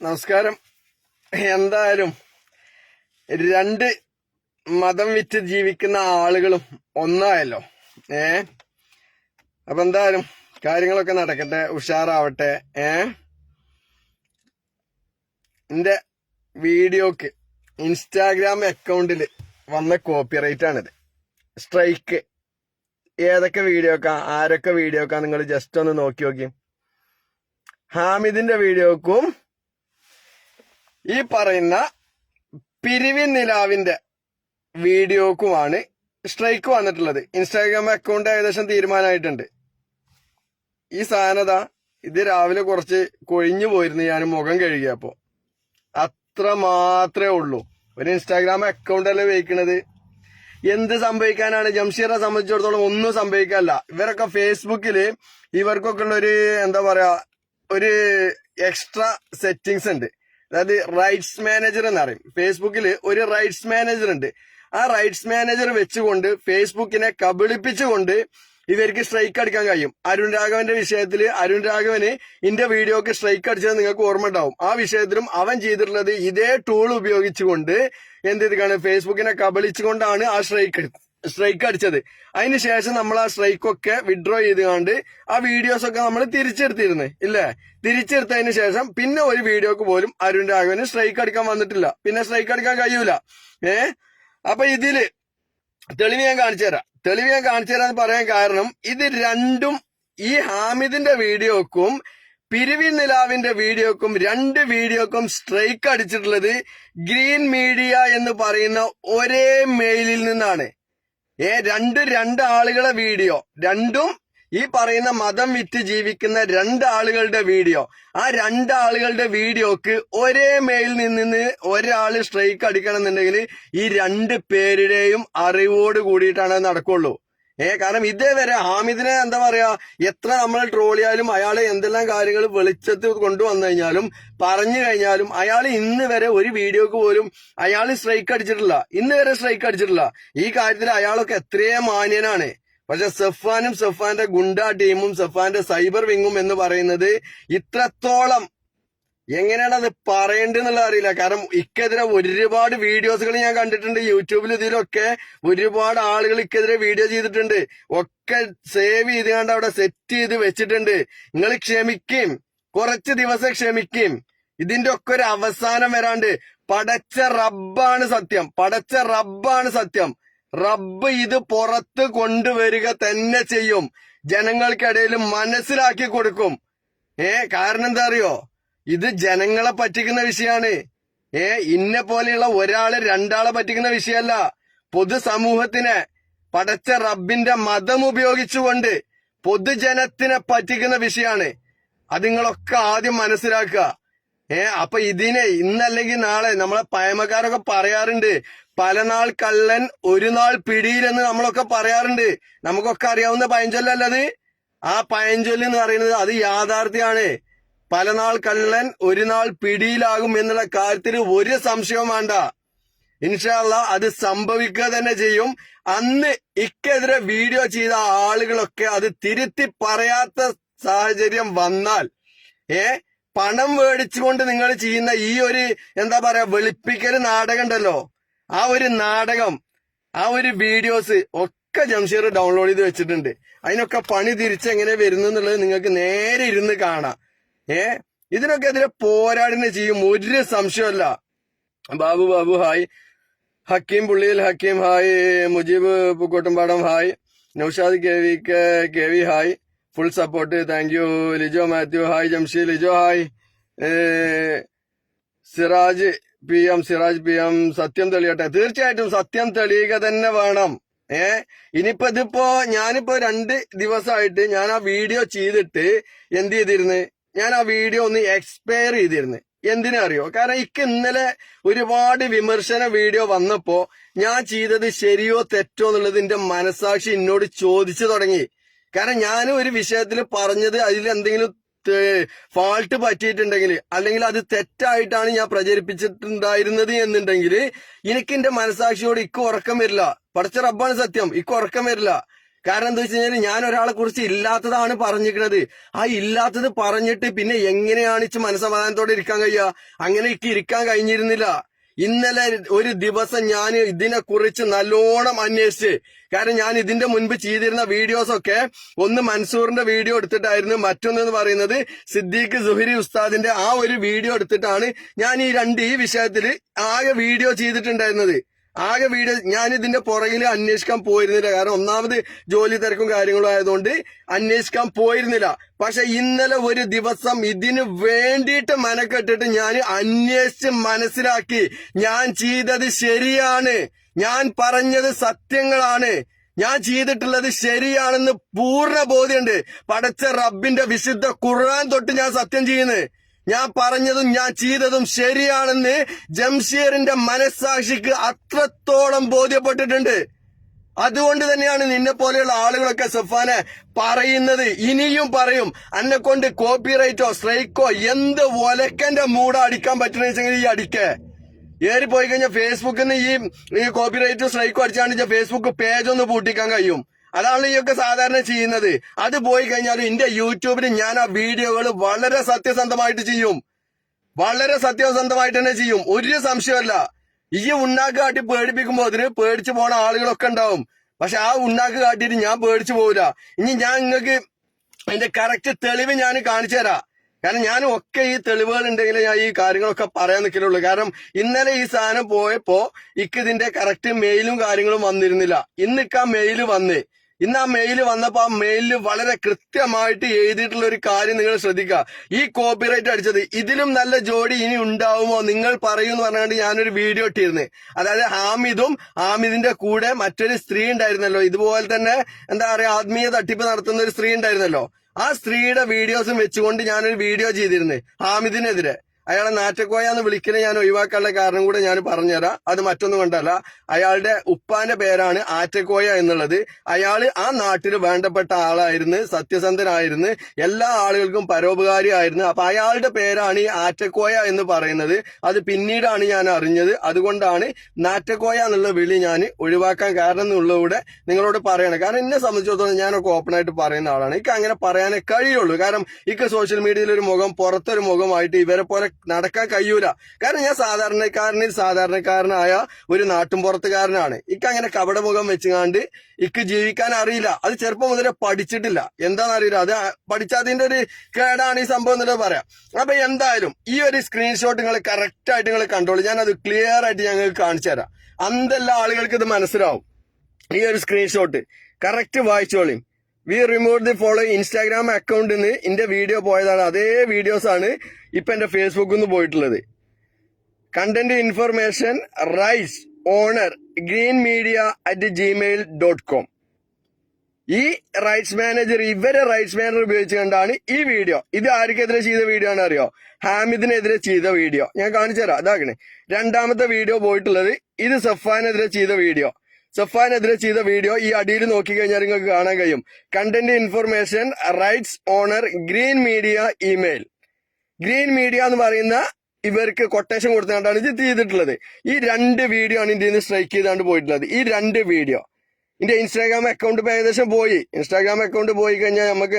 നമസ്കാരം. എന്തായാലും രണ്ട് മതം വിറ്റ് ജീവിക്കുന്ന ആളുകളും ഒന്നായല്ലോ. ഏ? അപ്പൊ എന്തായാലും കാര്യങ്ങളൊക്കെ നടക്കട്ടെ ഉഷാറാവട്ടെ ഏ? എന്റെ വീഡിയോക്ക് ഇൻസ്റ്റാഗ്രാം അക്കൗണ്ടിൽ വന്ന കോപ്പിറൈറ്റ് ആണിത് സ്ട്രൈക്ക്. ഏതൊക്കെ വീഡിയോക്കാ ആരൊക്കെ വീഡിയോക്കാ നിങ്ങൾ ജസ്റ്റ് ഒന്ന് നോക്കി നോക്കി. ഹാമിദിന്റെ വീഡിയോക്കും ഈ പറയുന്ന പിരിവിൻ നിലാവിന്റെ വീഡിയോക്കുമാണ് സ്ട്രൈക്ക് വന്നിട്ടുള്ളത്. ഇൻസ്റ്റാഗ്രാം അക്കൗണ്ട് ഏകദേശം തീരുമാനമായിട്ടുണ്ട്. ഈ സാധനത ഇത് രാവിലെ കുറച്ച് കൊഴിഞ്ഞു പോയിരുന്നു. ഞാൻ മുഖം കഴുകിയപ്പോ. അത്ര മാത്രമേ ഉള്ളൂ. ഒരു ഇൻസ്റ്റാഗ്രാം അക്കൗണ്ട് അല്ലേ ഉപയോഗിക്കണത്? എന്ത് സംഭവിക്കാനാണ്? ജംഷീറെ സംബന്ധിച്ചിടത്തോളം ഒന്നും സംഭവിക്കാനല്ല. ഇവരൊക്കെ ഫേസ്ബുക്കിൽ ഇവർക്കൊക്കെ ഉള്ള ഒരു എന്താ പറയാ ഒരു എക്സ്ട്രാ സെറ്റിങ്സ് ഉണ്ട്. അതായത് റൈറ്റ്സ് മാനേജർ എന്ന് പറയും. ഫേസ്ബുക്കിൽ ഒരു റൈറ്റ്സ് മാനേജർ ഉണ്ട്. ആ റൈറ്റ്സ് മാനേജർ വെച്ചുകൊണ്ട് ഫേസ്ബുക്കിനെ കബളിപ്പിച്ചുകൊണ്ട് ഇവർക്ക് സ്ട്രൈക്ക് അടിക്കാൻ കഴിയും. അരുൺ രാഘവന്റെ വിഷയത്തിൽ അരുൺ രാഘവന് ഇന്റെ വീഡിയോക്ക് സ്ട്രൈക്ക് അടിച്ചത് നിങ്ങൾക്ക് ഓർമ്മ ഉണ്ടാവും ആ വിഷയത്തിലും അവൻ ചെയ്തിട്ടുള്ളത് ഇതേ ടൂൾ ഉപയോഗിച്ചുകൊണ്ട് എന്ത് ചെയ്തിക്കാണ് ഫേസ്ബുക്കിനെ കബളിച്ചുകൊണ്ടാണ് ആ സ്ട്രൈക്ക് സ്ട്രൈക്ക് അടിച്ചത്. അതിനുശേഷം നമ്മൾ ആ സ്ട്രൈക്കൊക്കെ വിഡ്രോ ചെയ്തുകൊണ്ട് ആ വീഡിയോസ് ഒക്കെ നമ്മൾ തിരിച്ചെടുത്തിരുന്നു ഇല്ലേ? തിരിച്ചെടുത്തതിന് ശേഷം പിന്നെ ഒരു വീഡിയോക്ക് പോലും അരുൺ രാഘവന് സ്ട്രൈക്ക് അടിക്കാൻ വന്നിട്ടില്ല. പിന്നെ സ്ട്രൈക്ക് അടിക്കാൻ കഴിയൂല. ഏ? അപ്പൊ ഇതിൽ തെളിവ് ഞാൻ കാണിച്ചു തരാം. തെളിവ് ഞാൻ കാണിച്ചു തരാന്ന് പറയാൻ കാരണം ഇത് രണ്ടും ഈ ഹാമിദിന്റെ വീഡിയോക്കും പിരിവി നിലാവിന്റെ വീഡിയോക്കും രണ്ട് വീഡിയോക്കും സ്ട്രൈക്ക് അടിച്ചിട്ടുള്ളത് ഗ്രീൻ മീഡിയ എന്ന് പറയുന്ന ഒരേ മെയിലിൽ നിന്നാണ്. ഏ രണ്ട് രണ്ട് ആളുകളെ വീഡിയോ. രണ്ടും ഈ പറയുന്ന മതം വിറ്റ് ജീവിക്കുന്ന രണ്ട് ആളുകളുടെ വീഡിയോ. ആ രണ്ട് ആളുകളുടെ വീഡിയോക്ക് ഒരേ മെയിൽ നിന്ന് ഒരാൾ സ്ട്രൈക്ക് അടിക്കണം എന്നുണ്ടെങ്കിൽ ഈ രണ്ട് പേരുടെയും അറിവോട് കൂടിയിട്ടാണ് നടക്കുള്ളൂ. ഏ കാരണം ഇതേവരെ ഹാമിദിനെ എന്താ പറയാ എത്ര നമ്മൾ ട്രോളിയാലും അയാൾ എന്തെല്ലാം കാര്യങ്ങൾ വെളിച്ചത്ത് കൊണ്ടുവന്നു കഴിഞ്ഞാലും പറഞ്ഞു കഴിഞ്ഞാലും അയാൾ ഇന്ന് വരെ ഒരു വീഡിയോക്ക് പോലും അയാൾ സ്ട്രൈക്ക് അടിച്ചിട്ടില്ല. ഇന്ന് വരെ സ്ട്രൈക്ക് അടിച്ചിട്ടില്ല. ഈ കാര്യത്തിൽ അയാളൊക്കെ എത്രയേ മാന്യനാണ്. പക്ഷെ സഫാനും സഫാന്റെ ഗുണ്ട ടീമും സഫാന്റെ സൈബർ വിങ്ങും എന്ന് പറയുന്നത് ഇത്രത്തോളം എങ്ങനെയാണ് അത് പറയേണ്ടതെന്നുള്ള അറിയില്ല. കാരണം ഇക്കെതിരെ ഒരുപാട് വീഡിയോസുകൾ ഞാൻ കണ്ടിട്ടുണ്ട്. യൂട്യൂബിൽ ഇതിലൊക്കെ ഒരുപാട് ആളുകൾ ഇക്കെതിരെ വീഡിയോ ചെയ്തിട്ടുണ്ട്. ഒക്കെ സേവ് ചെയ്ത് കണ്ട് അവിടെ സെറ്റ് ചെയ്ത് വെച്ചിട്ടുണ്ട്. നിങ്ങൾ ക്ഷമിക്കും. കുറച്ച് ദിവസം ക്ഷമിക്കും. ഇതിന്റെ ഒക്കെ ഒരു അവസാനം വരാണ്ട്. പടച്ച റബ്ബാണ് സത്യം. പടച്ച റബ്ബാണ് സത്യം. റബ്ബ് ഇത് പുറത്ത് കൊണ്ടുവരിക തന്നെ ചെയ്യും. ജനങ്ങൾക്കിടയിൽ മനസ്സിലാക്കി കൊടുക്കും. ഏ കാരണം എന്താ അറിയോ? ഇത് ജനങ്ങളെ പറ്റിക്കുന്ന വിഷയമാണ് ഏ ഇന്നെ പോലെയുള്ള ഒരാളെ രണ്ടാളെ പറ്റിക്കുന്ന വിഷയമല്ല പൊതുസമൂഹത്തിനെ പടച്ച റബ്ബിന്റെ മതം ഉപയോഗിച്ചുകൊണ്ട് പൊതുജനത്തിനെ പറ്റിക്കുന്ന വിഷയമാണ് അത് നിങ്ങളൊക്കെ ആദ്യം മനസ്സിലാക്കുക. ഏ അപ്പൊ ഇതിനെ ഇന്നല്ലെങ്കിൽ നാളെ നമ്മളെ പയമക്കാരൊക്കെ പറയാറുണ്ട് പല നാൾ കള്ളൻ ഒരു നാൾ പിടിയിലെന്ന് നമ്മളൊക്കെ പറയാറുണ്ട്. നമുക്കൊക്കെ അറിയാവുന്ന പഴഞ്ചൊല്ലല്ലത് ആ പഴഞ്ചൊല്ല് എന്ന് പറയുന്നത് അത് യാഥാർത്ഥ്യമാണ് പല നാൾ കള്ളൻ ഒരു നാൾ പിടിയിലാകും എന്നുള്ള കാര്യത്തിൽ ഒരു സംശയവും വേണ്ട. ഇൻഷാല്ല അത് സംഭവിക്കുക തന്നെ ചെയ്യും. അന്ന് ഇക്കെതിരെ വീഡിയോ ചെയ്ത ആളുകളൊക്കെ അത് തിരുത്തി പറയാത്ത സാഹചര്യം വന്നാൽ ഏ പണം മേടിച്ചുകൊണ്ട് നിങ്ങൾ ചെയ്യുന്ന ഈ ഒരു എന്താ പറയാ വെളുപ്പിക്കൽ നാടകം ഉണ്ടല്ലോ. ആ ഒരു നാടകം ആ ഒരു വീഡിയോസ് ഒക്കെ ജംഷീർ ഡൗൺലോഡ് ചെയ്ത് വെച്ചിട്ടുണ്ട്. അതിനൊക്കെ പണി തിരിച്ച് എങ്ങനെ വരുന്നു എന്നുള്ളത് നിങ്ങൾക്ക് നേരെ ഇരുന്ന് കാണാം. ഏ? ഇതിനൊക്കെ എതിരെ പോരാടിനെ ചെയ്യും. ഒരു സംശയമല്ല Babu Babu hi. Hakeem പുള്ളിയിൽ Hakeem hi. Mujeeb Pookkottumpadam hi. Noushad K V hi. Full support thank you. Lijo Mathew hi Jamshi Lijo hi. Siraj P M Siraj P M സത്യം തെളിയട്ടെ. തീർച്ചയായിട്ടും സത്യം തെളിയുക തന്നെ വേണം. ഏ? ഇനിയിപ്പോ ഇതിപ്പോ ഞാനിപ്പോ രണ്ട് ദിവസമായിട്ട് ഞാൻ ആ വീഡിയോ ചെയ്തിട്ട് എന്ത് ചെയ്തിരുന്നു? ഞാൻ ആ വീഡിയോ ഒന്ന് എക്സ്പയർ ചെയ്തിരുന്നു. എന്തിനാ അറിയോ കാരണം ഇക്ക് ഇന്നലെ ഒരുപാട് വിമർശന വീഡിയോ വന്നപ്പോ ഞാൻ ചെയ്തത് ശരിയോ തെറ്റോ എന്നുള്ളത് എന്റെ മനസാക്ഷി എന്നോട് ചോദിച്ചു തുടങ്ങി. കാരണം ഞാൻ ഒരു വിഷയത്തിൽ പറഞ്ഞത് അതിൽ എന്തെങ്കിലും ഫാൾട്ട് പറ്റിയിട്ടുണ്ടെങ്കിൽ അല്ലെങ്കിൽ അത് തെറ്റായിട്ടാണ് ഞാൻ പ്രചരിപ്പിച്ചിട്ടുണ്ടായിരുന്നത് എന്നുണ്ടെങ്കിൽ എനിക്ക് എന്റെ മനസാക്ഷിയോട് ഇക്ക് ഉറക്കം വരില്ല. പടച്ച റബ്ബാണ് സത്യം. ഇക്ക് ഉറക്കം വരില്ല. കാരണം എന്താ വെച്ച് കഴിഞ്ഞാൽ ഞാൻ ഒരാളെ കുറിച്ച് ഇല്ലാത്തതാണ് പറഞ്ഞിരിക്കുന്നത് ആ ഇല്ലാത്തത് പറഞ്ഞിട്ട് പിന്നെ എങ്ങനെയാണ് ഇച്ച് മനസമാധാനത്തോടെ ഇരിക്കാൻ കഴിയുക? അങ്ങനെ എനിക്ക് ഇരിക്കാൻ കഴിഞ്ഞിരുന്നില്ല. ഇന്നലെ ഒരു ദിവസം ഞാൻ ഇതിനെ കുറിച്ച് നല്ലോണം അന്വേഷിച്ച് കാരണം ഞാൻ ഇതിന്റെ മുൻപ് ചെയ്തിരുന്ന വീഡിയോസ് ഒക്കെ ഒന്ന് മൻസൂറിന്റെ വീഡിയോ എടുത്തിട്ടായിരുന്നു. മറ്റൊന്നെന്ന് പറയുന്നത് സിദ്ദീഖ് സുഹരി ഉസ്താദിന്റെ ആ ഒരു വീഡിയോ എടുത്തിട്ടാണ് ഞാൻ ഈ രണ്ട് ഈ വിഷയത്തിൽ ആകെ വീഡിയോ ചെയ്തിട്ടുണ്ടായിരുന്നത്. ആകെ വീഡിയോ ഞാൻ ഇതിന്റെ പുറകിൽ അന്വേഷിക്കാൻ പോയിരുന്നില്ല. കാരണം ഒന്നാമത് ജോലി തിരക്കും കാര്യങ്ങളും ആയതുകൊണ്ട് അന്വേഷിക്കാൻ പോയിരുന്നില്ല. പക്ഷെ ഇന്നലെ ഒരു ദിവസം ഇതിന് വേണ്ടിയിട്ട് മനക്കെട്ടിട്ട് ഞാൻ അന്വേഷിച്ച് മനസ്സിലാക്കി. ഞാൻ ചെയ്തത് ശരിയാണ്. ഞാൻ പറഞ്ഞത് സത്യങ്ങളാണ്. ഞാൻ ചെയ്തിട്ടുള്ളത് ശരിയാണെന്ന് പൂർണ ബോധ്യമുണ്ട്. പടച്ച റബ്ബിന്റെ വിശുദ്ധ ഖുർആൻ തൊട്ട് ഞാൻ സത്യം ചെയ്യുന്നത്. ഞാൻ പറഞ്ഞതും ഞാൻ ചെയ്തതും ശരിയാണെന്ന് ജംഷീറിന്റെ മനസ്സാക്ഷിക്ക് അത്രത്തോളം ബോധ്യപ്പെട്ടിട്ടുണ്ട്. അതുകൊണ്ട് തന്നെയാണ് നിന്നെ പോലെയുള്ള ആളുകളൊക്കെ സഫാനെ പറയുന്നത്. ഇനിയും പറയും അന്നെ കൊണ്ട് കോപ്പിറൈറ്റോ സ്ട്രൈക്കോ എന്ത് ഒലക്കന്റെ മൂട അടിക്കാൻ പറ്റണെച്ചെങ്കിൽ ഈ അടിക്കേ? ഏറി പോയി കഴിഞ്ഞാൽ ഫേസ്ബുക്കിൽ നിന്ന് ഈ കോപ്പിറൈറ്റ് സ്ട്രൈക്കോ അടിച്ചാണ്ട് ഫേസ്ബുക്ക് പേജ് ഒന്ന് പൂട്ടിക്കാൻ കഴിയും. അതാണ് ഈ ഒക്കെ സാധാരണ ചെയ്യുന്നത്. അത് പോയി കഴിഞ്ഞാൽ എന്റെ യൂട്യൂബിൽ ഞാൻ ആ വീഡിയോകൾ വളരെ സത്യസന്ധമായിട്ട് ചെയ്യും. വളരെ സത്യസന്ധമായിട്ട് തന്നെ ചെയ്യും. ഒരു സംശയമല്ല. ഈ ഉണ്ണാക്ക് കാട്ടി പേടിപ്പിക്കുമ്പോൾ അതിന് പേടിച്ചു പോണ ആളുകളൊക്കെ ഉണ്ടാവും. പക്ഷെ ആ ഉണ്ണാക്ക് കാട്ടിയിട്ട് ഞാൻ പേടിച്ചു പോവില്ല. ഇനി ഞാൻ നിങ്ങൾക്ക് അതിന്റെ കറക്റ്റ് തെളിവ് ഞാൻ കാണിച്ചു തരാം. കാരണം ഞാൻ ഒക്കെ ഈ തെളിവുകൾ ഉണ്ടെങ്കിൽ ഞാൻ ഈ കാര്യങ്ങളൊക്കെ പറയാൻ നിൽക്കലുള്ളൂ. കാരണം ഇന്നലെ ഈ സാധനം പോയപ്പോ ഇക്ക് ഇതിന്റെ കറക്റ്റ് മെയിലും കാര്യങ്ങളും വന്നിരുന്നില്ല. ഇന്നിക്ക് ആ മെയിൽ വന്ന് ഇന്ന് ആ മെയിൽ വന്നപ്പോൾ ആ മെയിലിൽ വളരെ കൃത്യമായിട്ട് എഴുതിയിട്ടുള്ള ഒരു കാര്യം നിങ്ങൾ ശ്രദ്ധിക്കുക. ഈ കോപ്പിറൈറ്റ് അടിച്ചത് ഇതിലും നല്ല ജോഡി ഇനി ഉണ്ടാവുമോ നിങ്ങൾ പറയൂ എന്ന് പറഞ്ഞുകൊണ്ട് ഞാനൊരു വീഡിയോ ഇട്ടിരുന്നു. അതായത് ഹാമിദും ഹാമിദിന്റെ കൂടെ മറ്റൊരു സ്ത്രീ ഉണ്ടായിരുന്നല്ലോ. ഇതുപോലെ തന്നെ എന്താ പറയാ ആത്മീയ തട്ടിപ്പ് നടത്തുന്ന ഒരു സ്ത്രീ ഉണ്ടായിരുന്നല്ലോ. ആ സ്ത്രീയുടെ വീഡിയോസും വെച്ചുകൊണ്ട് ഞാനൊരു വീഡിയോ ചെയ്തിരുന്നു ഹാമിദിനെതിരെ. അയാളെ നാറ്റക്കോയ എന്ന് വിളിക്കുന്നത് ഞാൻ ഒഴിവാക്കാനുള്ള കാരണം കൂടെ ഞാൻ പറഞ്ഞുതരാം. അത് മറ്റൊന്നും കൊണ്ടല്ല. അയാളുടെ ഉപ്പാന്റെ പേരാണ് ആറ്റക്കോയ എന്നുള്ളത്. അയാൾ ആ നാട്ടിൽ വേണ്ടപ്പെട്ട ആളായിരുന്നു സത്യസന്ധനായിരുന്നു എല്ലാ ആളുകൾക്കും പരോപകാരിയായിരുന്നു. അപ്പൊ അയാളുടെ പേരാണ് ഈ ആറ്റക്കോയ എന്ന് പറയുന്നത്. അത് പിന്നീടാണ് ഞാൻ അറിഞ്ഞത്. അതുകൊണ്ടാണ് നാറ്റക്കോയ എന്നുള്ള വിളി ഞാൻ ഒഴിവാക്കാൻ കാരണം എന്നുള്ളൂടെ നിങ്ങളോട് പറയണം. കാരണം എന്നെ സംബന്ധിച്ചിടത്തോളം ഞാനൊക്കെ ഓപ്പൺ ആയിട്ട് പറയുന്ന ആളാണ്. എനിക്ക് അങ്ങനെ പറയാനേ കഴിയുള്ളൂ. കാരണം ഇക്ക് സോഷ്യൽ മീഡിയയിൽ ഒരു മുഖം പുറത്തൊരു മുഖമായിട്ട് ഇവരെ പോലെ നടക്കാൻ കഴിയൂല. കാരണം ഞാൻ സാധാരണക്കാരനിൽ സാധാരണക്കാരനായ ഒരു നാട്ടുംപുറത്തുകാരനാണ് ഇക്ക് അങ്ങനെ കപടമുഖം വെച്ചുകാണ്ട് ഇക്ക് ജീവിക്കാൻ അറിയില്ല. അത് ചെറുപ്പം മുതലേ പഠിച്ചിട്ടില്ല. എന്താണെന്ന് അറിയില്ല അത് പഠിച്ചതിന്റെ ഒരു കേടാണ് ഈ സംഭവം എന്നുള്ളത് പറയാം. അപ്പൊ എന്തായാലും ഈ ഒരു സ്ക്രീൻഷോട്ട് നിങ്ങൾ കറക്റ്റ് ആയിട്ട് നിങ്ങൾ കണ്ടോളൂ. ഞാൻ അത് ക്ലിയർ ആയിട്ട് ഞങ്ങൾക്ക് കാണിച്ചു തരാം. അന്തെല്ലാ ആളുകൾക്ക് ഇത് മനസ്സിലാവും. ഈ ഒരു screenshot correct വായിച്ചോളി. We remove the follow Instagram അക്കൗണ്ടിൽ നിന്ന് എന്റെ വീഡിയോ പോയതാണ്. അതേ വീഡിയോസ് ആണ് ഇപ്പൊ എന്റെ ഫേസ്ബുക്കിൽ നിന്ന് പോയിട്ടുള്ളത്. Content information rights owner green media at gmail dot com ഈ റൈറ്റ്സ് മാനേജർ ഇവരെ റൈറ്റ്സ് മാനേജർ ഉപയോഗിച്ചുകൊണ്ടാണ് ഈ വീഡിയോ ഇത് ആർക്കെതിരെ ചെയ്ത വീഡിയോ ആണ് അറിയോ? ഹാമിദിനെതിരെ ചെയ്ത വീഡിയോ ഞാൻ കാണിച്ചു തരാം അതാകണേ രണ്ടാമത്തെ വീഡിയോ പോയിട്ടുള്ളത് ഇത് സഫാനെതിരെ ചെയ്ത വീഡിയോ സഫാനെതിരെ ചെയ്ത വീഡിയോ ഈ അടിയിൽ നോക്കിക്കഴിഞ്ഞാൽ നിങ്ങൾക്ക് കാണാൻ കഴിയും. Content information rights owner green media email green media എന്ന് പറയുന്ന ഇവർക്ക് കൊട്ടേഷൻ കൊടുത്തുകൊണ്ടാണ് ഇത് ചെയ്തിട്ടുള്ളത്. ഈ രണ്ട് വീഡിയോ ആണ് ഇന്ത്യയിൽ നിന്ന് സ്ട്രൈക്ക് ചെയ്താണ്ട് പോയിട്ടുള്ളത്. ഈ രണ്ട് വീഡിയോ എന്റെ ഇൻസ്റ്റാഗ്രാം അക്കൗണ്ട് ഏകദേശം പോയി. ഇൻസ്റ്റാഗ്രാം അക്കൗണ്ട് പോയി കഴിഞ്ഞാൽ നമുക്ക്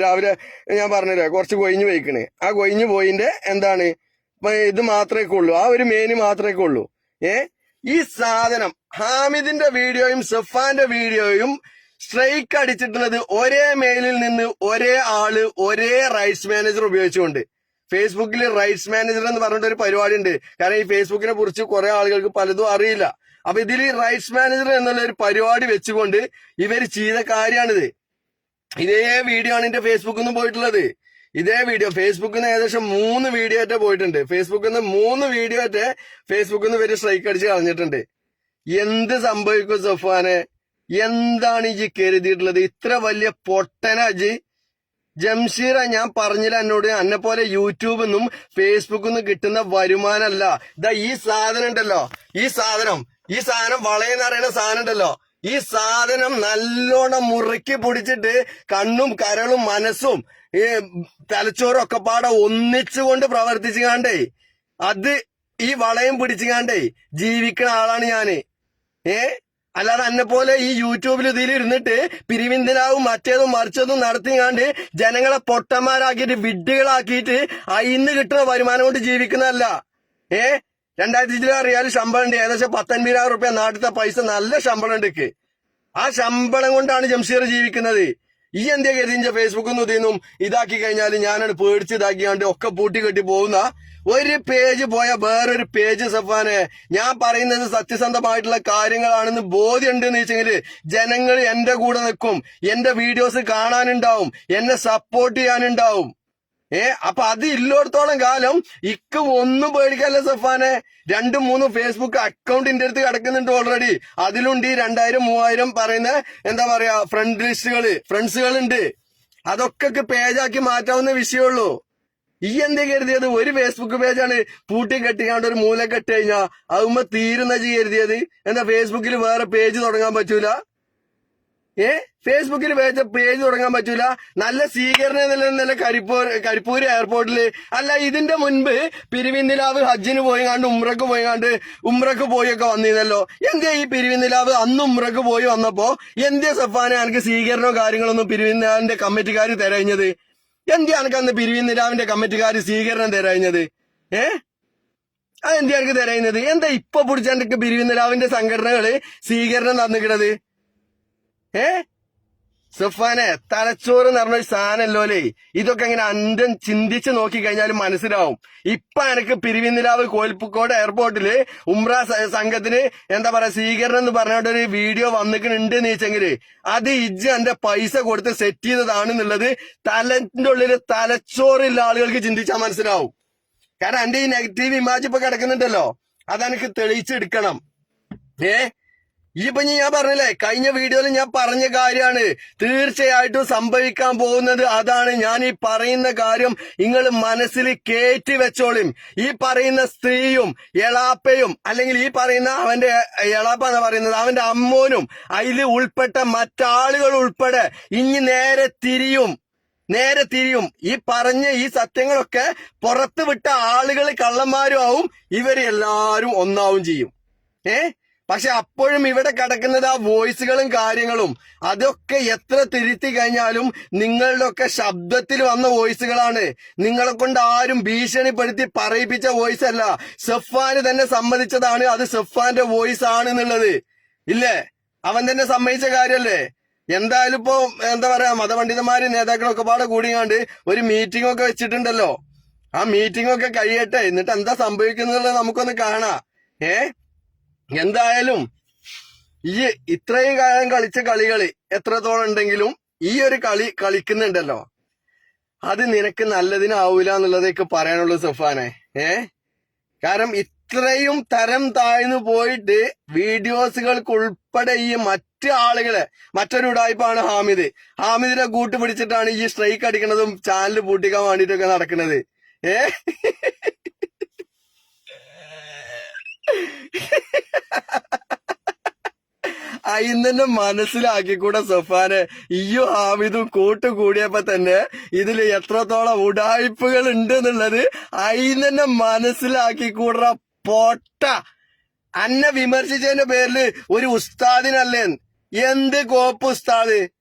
രാവിലെ ഞാൻ പറഞ്ഞുതരാം. കുറച്ച് കൊയിഞ്ഞു പോയിക്കണേ. ആ കൊയിഞ്ഞു പോയിന്റെ എന്താണ്? ഇത് മാത്രമേ ഉള്ളൂ. ആ ഒരു മേന് മാത്രമേ ഉള്ളൂ. ഏ? ഈ സാധനം ഹാമിദിന്റെ വീഡിയോയും സഫാന്റെ വീഡിയോയും സ്ട്രൈക്ക് അടിച്ചിട്ടുള്ളത് ഒരേ മെയിലിൽ നിന്ന് ഒരേ ആൾ ഒരേ റൈറ്റ്സ് മാനേജർ ഉപയോഗിച്ചുകൊണ്ട്. ഫേസ്ബുക്കിൽ റൈറ്റ്സ് മാനേജർ എന്ന് പറഞ്ഞിട്ട് ഒരു പരിപാടി ഉണ്ട് കാരണം ഈ ഫേസ്ബുക്കിനെ കുറിച്ച് കുറെ ആളുകൾക്ക് പലതും അറിയില്ല. അപ്പൊ ഇതിൽ റൈറ്റ്സ് മാനേജർ എന്നുള്ള ഒരു പരിപാടി വെച്ചുകൊണ്ട് ഇവർ ചെയ്ത കാര്യമാണിത് ഇതേ വീഡിയോ ആണ് എന്റെ ഫേസ്ബുക്കിൽ നിന്ന് പോയിട്ടുള്ളത്. ഇതേ വീഡിയോ ഫേസ്ബുക്കിൽ നിന്ന് ഏകദേശം മൂന്ന് വീഡിയോ ആയിട്ട് പോയിട്ടുണ്ട്. ഫേസ്ബുക്കിൽ നിന്ന് മൂന്ന് വീഡിയോ ആയിട്ട് ഫേസ്ബുക്കിൽ നിന്ന് ഇവർ സ്ട്രൈക്ക് അടിച്ച് കളഞ്ഞിട്ടുണ്ട്. എന്ത് സംഭവിക്കും സഫാനെ എന്താണ് ഈ കരുതിയിട്ടുള്ളത് ഇത്ര വലിയ പൊട്ടനാജി ജംഷീറ ഞാൻ പറഞ്ഞില്ല എന്നോട്. എന്നെ പോലെ യൂട്യൂബിൽ നിന്നും ഫേസ്ബുക്കിൽ നിന്നും കിട്ടുന്ന വരുമാനമല്ല ഇതാ ഈ സാധനം ഉണ്ടല്ലോ. ഈ സാധനം. ഈ സാധനം വളയെന്ന് പറയുന്ന സാധനം ഉണ്ടല്ലോ. ഈ സാധനം നല്ലോണം മുറുക്കി പിടിച്ചിട്ട് കണ്ണും കരളും മനസ്സും ഈ തലച്ചോറും ഒക്കെ പാടെ ഒന്നിച്ചുകൊണ്ട് പ്രവർത്തിച്ചുകാണ്ടേ അത് ഈ വളയം പിടിച്ചുകാണ്ടേ ജീവിക്കുന്ന ആളാണ് ഞാൻ. ഏ? അല്ലാതെ എന്നെ പോലെ ഈ യൂട്യൂബിൽ ഇതിൽ ഇരുന്നിട്ട് പിരിവിന്തിനാവും മറ്റേതും മറിച്ചതും നടത്തിയാണ്ട് ജനങ്ങളെ പൊട്ടന്മാരാക്കിയിട്ട് വിഡ്ഢികളാക്കിയിട്ട് അയിന്ന് കിട്ടുന്ന വരുമാനം കൊണ്ട് ജീവിക്കുന്നതല്ല. ഏ? രണ്ടായിരത്തി ഇരുപത് അറിയാലും ശമ്പളം ഉണ്ട് ഏകദേശം പത്തൊൻപതിനായിരം റുപ്യ നാട്ടിലത്തെ പൈസ നല്ല ശമ്പളം ഉണ്ട് ആ ശമ്പളം കൊണ്ടാണ് ജംഷീർ ജീവിക്കുന്നത്. ഈ എന്താ കരുതിഞ്ഞ ഫേസ്ബുക്കിൽ നിന്ന് ഇതാക്കി കഴിഞ്ഞാൽ ഞാനാണ് പേടിച്ച് ഇതാക്കിയാണ്ട് ഒക്കെ പൂട്ടി കെട്ടി പോകുന്ന ഒരു പേജ് പോയ വേറൊരു പേജ് സഫാനെ. ഞാൻ പറയുന്നത് സത്യസന്ധമായിട്ടുള്ള കാര്യങ്ങളാണെന്ന് ബോധ്യമുണ്ട് എന്ന് വെച്ചെങ്കിൽ ജനങ്ങൾ എന്റെ കൂടെ നിൽക്കും. എന്റെ വീഡിയോസ് കാണാനുണ്ടാവും. എന്നെ സപ്പോർട്ട് ചെയ്യാനുണ്ടാവും. ഏ അപ്പൊ അത് ഇല്ലോടത്തോളം കാലം ഇക്ക് ഒന്നും പേടിക്കല്ല സഫാനെ. രണ്ടും മൂന്നും ഫേസ്ബുക്ക് അക്കൗണ്ട് എന്റെ അടുത്ത് കിടക്കുന്നുണ്ട് ഓൾറെഡി അതിലുണ്ട് ഈ രണ്ടായിരം മൂവായിരം പറയുന്ന എന്താ പറയാ ഫ്രണ്ട് ലിസ്റ്റുകൾ ഫ്രണ്ട്സുകൾ ഉണ്ട് അതൊക്കെ പേജാക്കി മാറ്റാവുന്ന വിഷയമുള്ളൂ. ഈ എന്തേ കരുതിയത്? ഒരു ഫേസ്ബുക്ക് പേജാണ് പൂട്ടി കെട്ടിക്കാണ്ട് ഒരു മൂല കെട്ടി കഴിഞ്ഞാ അതുമ്പോ തീരുന്ന കരുതിയത് എന്താ ഫേസ്ബുക്കിൽ വേറെ പേജ് തുടങ്ങാൻ പറ്റൂല? ഏ? ഫേസ്ബുക്കിൽ പേജ് പേജ് തുടങ്ങാൻ പറ്റൂല. നല്ല സ്വീകരണം നില കരിപ്പൂർ കരിപ്പൂർ എയർപോർട്ടിൽ അല്ല ഇതിന്റെ മുൻപ് പിരിവിന്ദിലാവ് ഹജ്ജിന് പോയി കണ്ട് ഉമ്രക്ക് പോയി കണ്ട് ഉമ്രക്ക് പോയൊക്കെ വന്നിരുന്നല്ലോ. എന്തേ ഈ പിരിവിന്ദിലാവ് അന്ന് ഉമ്രക്ക് പോയി വന്നപ്പോ എന്തേ സഫാന എനിക്ക് സ്വീകരണോ കാര്യങ്ങളൊന്നും പിരിവിന്ദിലാവിന്റെ കമ്മിറ്റിക്കാർ തരഞ്ഞത് എന്തേ എനിക്ക് അന്ന് പിരിവിന്ദിലാവിന്റെ കമ്മിറ്റിക്കാർ സ്വീകരണം തരഞ്ഞത് ഏഹ് അതെന്താ എനിക്ക് തരയുന്നത് എന്താ ഇപ്പൊ പിടിച്ചാണ്ട് പിരിവിന്ദിലാവിന്റെ സംഘടനകൾ സ്വീകരണം തന്നിക്കണത്? ഏ? സുഫാനെ തലച്ചോറ് എന്ന് പറഞ്ഞ ഒരു സാധനല്ലോലേ ഇതൊക്കെ ഇങ്ങനെ അന്തം ചിന്തിച്ച് നോക്കി കഴിഞ്ഞാലും മനസ്സിലാവും. ഇപ്പൊ എനിക്ക് പിരിവിന്നിലാവ് കോഴിക്കോട് എയർപോർട്ടിൽ ഉംറ സംഘത്തിന് എന്താ പറയാ സ്വീകരണം എന്ന് പറഞ്ഞോണ്ട് ഒരു വീഡിയോ വന്നിട്ടുണ്ട് എന്ന് വെച്ചെങ്കിൽ അത് ഇജ്ജ് എന്റെ പൈസ കൊടുത്ത് സെറ്റ് ചെയ്തതാണെന്നുള്ളത് തലന്റെ ഉള്ളിൽ തലച്ചോറില്ല ആളുകൾക്ക് ചിന്തിച്ചാൽ മനസ്സിലാവും. കാരണം എന്റെ ഈ നെഗറ്റീവ് ഇമാജ് ഇപ്പൊ കിടക്കുന്നുണ്ടല്ലോ. അതെനിക്ക് തെളിയിച്ചെടുക്കണം. ഏ? ഇപ്പൊ ഞാൻ പറഞ്ഞില്ലേ കഴിഞ്ഞ വീഡിയോയിൽ ഞാൻ പറഞ്ഞ കാര്യമാണ്. തീർച്ചയായിട്ടും സംഭവിക്കാൻ പോകുന്നത് അതാണ്. ഞാൻ ഈ പറയുന്ന കാര്യം നിങ്ങൾ മനസ്സിൽ കയറ്റി വെച്ചോളും ഈ പറയുന്ന സ്ത്രീയും എളാപ്പയും അല്ലെങ്കിൽ ഈ പറയുന്ന അവന്റെ എളാപ്പ എന്ന് പറയുന്നത് അവന്റെ അമ്മോനും അതിൽ ഉൾപ്പെട്ട മറ്റാളുകൾ ഉൾപ്പെടെ ഇനി നേരെ തിരിയും. നേരെ തിരിയും. ഈ പറഞ്ഞ ഈ സത്യങ്ങളൊക്കെ പുറത്തുവിട്ട ആളുകൾ കള്ളന്മാരും ആവും. ഇവരെല്ലാവരും ഒന്നാവും ചെയ്യും. ഏ? പക്ഷെ അപ്പോഴും ഇവിടെ കിടക്കുന്നത് ആ വോയിസുകളും കാര്യങ്ങളും അതൊക്കെ എത്ര തിരുത്തി കഴിഞ്ഞാലും നിങ്ങളുടെ ഒക്കെ ശബ്ദത്തിൽ വന്ന വോയിസുകളാണ്. നിങ്ങളെ കൊണ്ട് ആരും ഭീഷണിപ്പെടുത്തി പറയിപ്പിച്ച വോയിസ് അല്ല സെഫാന് തന്നെ സമ്മതിച്ചതാണ് അത് സെഫാന്റെ വോയിസ് ആണ് എന്നുള്ളത്. ഇല്ലേ? അവൻ തന്നെ സമ്മതിച്ച കാര്യല്ലേ? എന്തായാലും ഇപ്പോ എന്താ പറയാ മതപണ്ഡിതന്മാര് നേതാക്കളൊക്കെ പാടെ കൂടിയാണ്ട് ഒരു മീറ്റിംഗ് ഒക്കെ വെച്ചിട്ടുണ്ടല്ലോ. ആ മീറ്റിംഗ് ഒക്കെ കഴിയട്ടെ. എന്നിട്ട് എന്താ സംഭവിക്കുന്നത് നമുക്കൊന്ന് കാണാം. ഏ? എന്തായാലും ഈ ഇത്രയും കാലം കളിച്ച കളികൾ എത്രത്തോളം ഉണ്ടെങ്കിലും ഈ ഒരു കളി കളിക്കുന്നുണ്ടല്ലോ. അത് നിനക്ക് നല്ലതിനാവൂല എന്നുള്ളതേക്ക് പറയാനുള്ളൂ സഫാനെ. ഏ? കാരണം ഇത്രയും തരം താഴ്ന്നു പോയിട്ട് വീഡിയോസുകൾക്ക് ഉൾപ്പെടെ ഈ മറ്റു ആളുകളെ മറ്റൊരു ഉടായ്പാണ് ഹാമിദ്. ഹാമിദിനെ കൂട്ടുപിടിച്ചിട്ടാണ് ഈ സ്ട്രൈക്ക് അടിക്കുന്നതും ചാനൽ പൂട്ടിക്കാൻ വേണ്ടിട്ടൊക്കെ നടക്കുന്നത് ഏ? അയിന്നെ മനസ്സിലാക്കിക്കൂടെ സഫാനെ. ഈയോ ഹാമിദും കൂട്ടു കൂടിയപ്പോ തന്നെ ഇതിൽ എത്രത്തോളം ഉടായ്പകൾ ഉണ്ട് എന്നുള്ളത് അയിന്നെ മനസ്സിലാക്കിക്കൂട പൊട്ട. അന്നെ വിമർശിച്ചതിന്റെ പേരിൽ ഒരു ഉസ്താദിനല്ലേ? എന്ത് കോപ്പ് ഉസ്താദ്?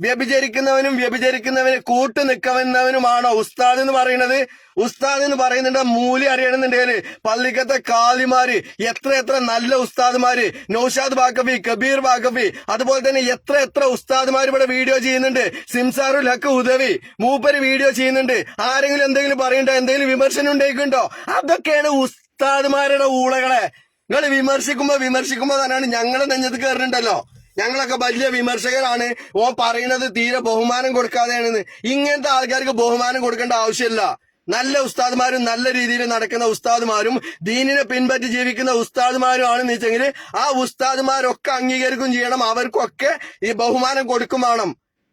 വ്യഭിചരിക്കുന്നവനും വ്യഭിചരിക്കുന്നവന് കൂട്ടു നിൽക്കുന്നവനുമാണോ ഉസ്താദ് എന്ന് പറയുന്നത്? ഉസ്താദ് എന്ന് പറയുന്നുണ്ട് മൂലി അറിയണമെന്നുണ്ടെങ്കിൽ പള്ളിക്കത്തെ കാലിമാര് എത്ര എത്ര നല്ല ഉസ്താദ്മാര് നൌഷാദ് ബാക്കഫി കബീർ ബാക്കഫി അതുപോലെ തന്നെ എത്ര എത്ര ഉസ്താദ്മാർ ഇവിടെ വീഡിയോ ചെയ്യുന്നുണ്ട്. സിംസാറു ഹക്ക് ഉദവി മൂപ്പര് വീഡിയോ ചെയ്യുന്നുണ്ട്. ആരെങ്കിലും എന്തെങ്കിലും പറയണ്ടോ? എന്തെങ്കിലും വിമർശനം ഉണ്ടായിക്കുണ്ടോ അതൊക്കെയാണ് ഉസ്താദ്മാരുടെ ഊളകളെ. നിങ്ങൾ വിമർശിക്കുമ്പോ വിമർശിക്കുമ്പോ തന്നെയാണ് ഞങ്ങളെ നെഞ്ഞത് കയറുന്നുണ്ടല്ലോ ഞങ്ങളൊക്കെ വലിയ വിമർശകരാണ്. ഓ പറയുന്നത് തീരെ ബഹുമാനം കൊടുക്കാതെയാണെന്ന്. ഇങ്ങനത്തെ ആൾക്കാർക്ക് ബഹുമാനം കൊടുക്കേണ്ട ആവശ്യമില്ല. നല്ല ഉസ്താദ്മാരും നല്ല രീതിയിൽ നടക്കുന്ന ഉസ്താദ്മാരും ദീനിനെ പിൻപറ്റി ജീവിക്കുന്ന ഉസ്താദ്മാരും ആണെന്ന് വെച്ചെങ്കിൽ ആ ഉസ്താദ്മാരൊക്കെ അംഗീകരിക്കും ചെയ്യണം. അവർക്കൊക്കെ ഈ ബഹുമാനം കൊടുക്കും വേണം.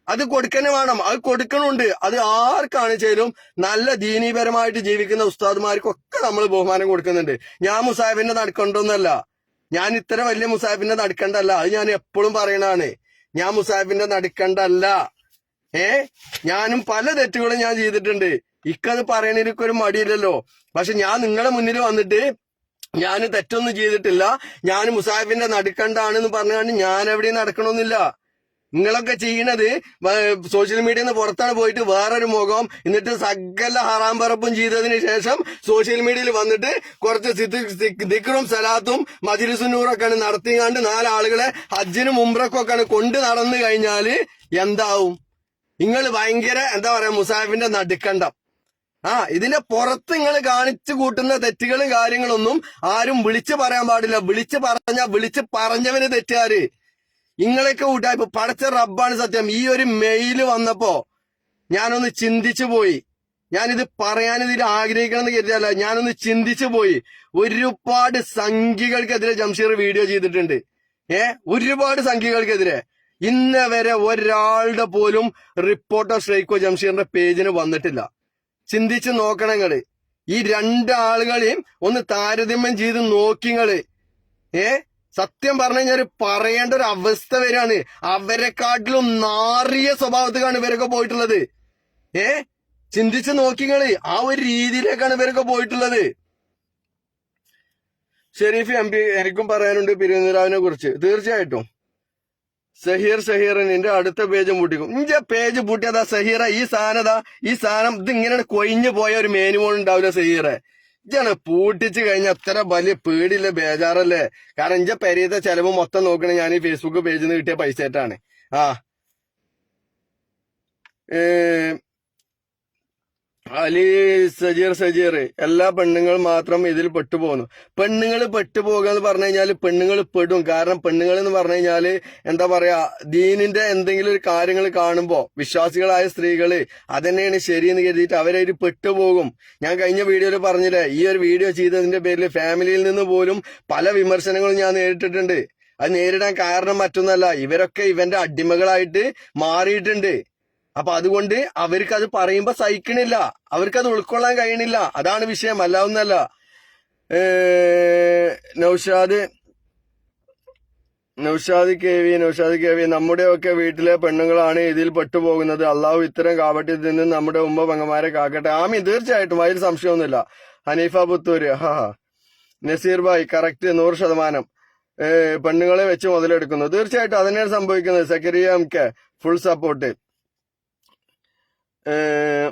അത് കൊടുക്കണേ വേണം. അത് കൊടുക്കണുണ്ട്. അത് ആർക്കാണ് ചെയ്യലും നല്ല ദീനീപരമായിട്ട് ജീവിക്കുന്ന ഉസ്താദ്മാർക്കൊക്കെ നമ്മൾ ബഹുമാനം കൊടുക്കുന്നുണ്ട്. ഞാൻ മുസാഹിബിന്റെ നടക്കണ്ടോന്നല്ല ഞാൻ ഇത്ര വലിയ മുസാഹിബിന്റെ നടുക്കണ്ടല്ല. അത് ഞാൻ എപ്പോഴും പറയണതാണ്. ഞാൻ മുസാഹിബിന്റെ നടുക്കണ്ടല്ല. ഏ? ഞാനും പല തെറ്റുകളും ഞാൻ ചെയ്തിട്ടുണ്ട്. ഇക്കത് പറയണതിനൊക്കെ ഒരു മടിയില്ലല്ലോ. പക്ഷെ ഞാൻ നിങ്ങളെ മുന്നിൽ വന്നിട്ട് ഞാൻ തെറ്റൊന്നും ചെയ്തിട്ടില്ല. ഞാൻ മുസാഫിന്റെ നടുക്കണ്ടാണെന്ന് പറഞ്ഞാണ്ട് ഞാൻ എവിടെയും നടക്കണമെന്നില്ല നിങ്ങളൊക്കെ ചെയ്യണത് സോഷ്യൽ മീഡിയയിൽ നിന്ന് പുറത്താണ് പോയിട്ട് വേറൊരു മുഖം എന്നിട്ട് സകല ഹറാം പറപ്പും ചെയ്തതിന് ശേഷം സോഷ്യൽ മീഡിയയിൽ വന്നിട്ട് കുറച്ച് ദിക്റും സലാത്തും മജിലിസുന്നൂറൊക്കെയാണ് നടത്തിയാണ്ട് നാലാളുകളെ ഹജ്ജിനും ഉംറക്കൊക്കെയാണ് കൊണ്ട് നടന്നു കഴിഞ്ഞാൽ എന്താവും? നിങ്ങൾ ഭയങ്കര എന്താ പറയാ മുസാഫിന്റെ നടുക്കണ്ടം. ആ ഇതിന്റെ പുറത്ത് നിങ്ങൾ കാണിച്ചു കൂട്ടുന്ന തെറ്റുകളും കാര്യങ്ങളൊന്നും ആരും വിളിച്ചു പറയാൻ പാടില്ല. വിളിച്ചു പറഞ്ഞ വിളിച്ച് പറഞ്ഞവന് തെറ്റുകാര് നിങ്ങളെയൊക്കെ കൂട്ടായ്പ പടച്ച റബ്ബാണ് സത്യം. ഈ ഒരു മെയിൽ വന്നപ്പോ ഞാനൊന്ന് ചിന്തിച്ചു പോയി. ഞാനിത് പറയാൻ ഇതിൽ ആഗ്രഹിക്കണം എന്ന് കരുതിയല്ല. ഞാനൊന്ന് ചിന്തിച്ചു പോയി. ഒരുപാട് സംഖ്യകൾക്കെതിരെ ജംഷീർ വീഡിയോ ചെയ്തിട്ടുണ്ട്. ഏ? ഒരുപാട് സംഖ്യകൾക്കെതിരെ. ഇന്ന് വരെ ഒരാളുടെ പോലും റിപ്പോർട്ടോ സ്ട്രൈക്കോ ജംഷീറിന്റെ പേജിന് വന്നിട്ടില്ല. ചിന്തിച്ച് നോക്കണങ്ങൾ ഈ രണ്ടാളുകളെയും ഒന്ന് താരതമ്യം ചെയ്ത് നോക്കിങ്ങൾ ഏ? സത്യം പറഞ്ഞു കഴിഞ്ഞാൽ പറയേണ്ട ഒരു അവസ്ഥ വരികയാണ്. അവരെക്കാട്ടിലും നാറിയ സ്വഭാവത്തിലാണ് ഇവരൊക്കെ പോയിട്ടുള്ളത്. ഏ? ചിന്തിച്ച് നോക്കിങ്ങൾ ആ ഒരു രീതിയിലേക്കാണ് ഇവരൊക്കെ പോയിട്ടുള്ളത്. ഷെരീഫ് എം പി എനിക്കും പറയാനുണ്ട് പിരുവനന്തരാവിനെ കുറിച്ച്. തീർച്ചയായിട്ടും. സഹീർ സഹീറൻ എന്റെ അടുത്ത പേജ് പൂട്ടിക്കും. ഇന്റെ പേജ് പൂട്ടിയതാ സഹീറ. ഈ സാധനതാ ഈ സാധനം ഇത് ഇങ്ങനെ കൊയിഞ്ഞു പോയ ഒരു മേനുമോൾ ഉണ്ടാവില്ല സഹീറെ. ഇജാണ് പൂട്ടിച്ച് കഴിഞ്ഞ അത്ര വലിയ പേടിയില്ല ബേജാറല്ലേ? കാരണം ഇഞ്ച പെരീത്തെ ചെലവ് മൊത്തം നോക്കണേ. ഞാൻ ഈ ഫേസ്ബുക്ക് പേജിൽ നിന്ന് കിട്ടിയ പൈസ ആയിട്ടാണ് ആ. ഏ, അലി സജീർ സജീർ എല്ലാ പെണ്ണുങ്ങൾ മാത്രം ഇതിൽ പെട്ടുപോകുന്നു. പെണ്ണുങ്ങൾ പെട്ടുപോകുക എന്ന് പറഞ്ഞു കഴിഞ്ഞാൽ പെണ്ണുങ്ങൾ പെടും. കാരണം പെണ്ണുങ്ങൾ എന്ന് പറഞ്ഞു കഴിഞ്ഞാൽ എന്താ പറയാ ദീനിന്റെ എന്തെങ്കിലും ഒരു കാര്യങ്ങൾ കാണുമ്പോ വിശ്വാസികളായ സ്ത്രീകൾ അതന്നെയാണ് ശരിയെന്ന് കരുതിയിട്ട് അവരതിൽ പെട്ടുപോകും. ഞാൻ കഴിഞ്ഞ വീഡിയോയിൽ പറഞ്ഞില്ലേ ഈ ഒരു വീഡിയോ ചെയ്തതിന്റെ പേരിൽ ഫാമിലിയിൽ നിന്ന് പോലും പല വിമർശനങ്ങളും ഞാൻ നേരിട്ടിട്ടുണ്ട്. അത് നേരിടാൻ കാരണം മറ്റൊന്നല്ല ഇവരൊക്കെ ഇവന്റെ അടിമകളായിട്ട് മാറിയിട്ടുണ്ട്. അപ്പൊ അതുകൊണ്ട് അവർക്ക് അത് പറയുമ്പോ സഹിക്കണില്ല. അവർക്ക് അത് ഉൾക്കൊള്ളാൻ കഴിയണില്ല. അതാണ് വിഷയം. അല്ലാവുന്നല്ല Noushad Noushad K V Noushad K V നമ്മുടെയൊക്കെ വീട്ടിലെ പെണ്ണുങ്ങളാണ് ഇതിൽ പെട്ടുപോകുന്നത്. അള്ളാഹു ഇത്തരം കാവട്ടി നിന്ന് നമ്മുടെ ഉമ്മ പെങ്ങന്മാരെ കാക്കട്ടെ. ആമി തീർച്ചയായിട്ടും. അതിൽ സംശയമൊന്നുമില്ല. ഹനീഫ പുത്തൂര്. ഹാ. നസീർ ഭായ് കറക്റ്റ് നൂറ് ശതമാനം. പെണ്ണുങ്ങളെ വെച്ച് മുതലെടുക്കുന്നു. തീർച്ചയായിട്ടും അതിനാണ് സംഭവിക്കുന്നത്. Zakariya M K full support. ഏഹ്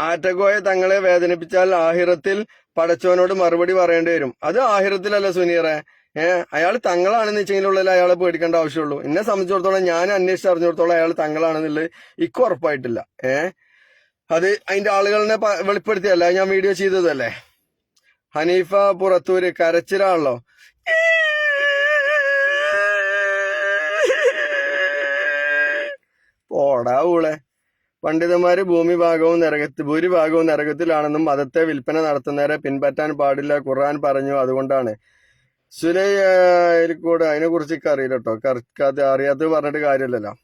ആറ്റക്കോയെ തങ്ങളെ വേദനിപ്പിച്ചാൽ ആഹിറത്തിൽ പടച്ചവനോട് മറുപടി പറയേണ്ടി വരും. അത് ആഹിറത്തിലല്ല സുനീറെ? ഏഹ് അയാൾ തങ്ങളാണെന്ന് വെച്ചെങ്കിലുള്ള അയാളെ പേടിക്കേണ്ട ആവശ്യമുള്ളൂ. എന്നെ സംബന്ധിച്ചിടത്തോളം ഞാൻ അന്വേഷിച്ച് അറിഞ്ഞിടത്തോളം അയാൾ തങ്ങളാണെന്നുള്ളത് ഇക്ക് ഉറപ്പായിട്ടില്ല. ഏഹ് അത് അതിന്റെ ആളുകളെ വെളിപ്പെടുത്തിയല്ല? ഞാൻ വീഡിയോ ചെയ്തതല്ലേ? ഹനീഫ പുറത്തൂര് കരച്ചിലാണല്ലോ. പോടാ ഊളെ. പണ്ഡിതന്മാര് ഭൂമി ഭാഗവും നരകത്ത് ഭൂരിഭാഗവും നരകത്തിലാണെന്നും മതത്തെ വിൽപ്പന നടത്തുന്നവരെ പിൻപറ്റാൻ പാടില്ല ഖുർആൻ പറഞ്ഞു. അതുകൊണ്ടാണ്. സുലൈ കൂടെ അതിനെ കുറിച്ച് അറിയില്ല കേട്ടോ കറക്റ്റ് അറിയാത്തത് പറഞ്ഞിട്ട് കാര്യമില്ലല്ലോ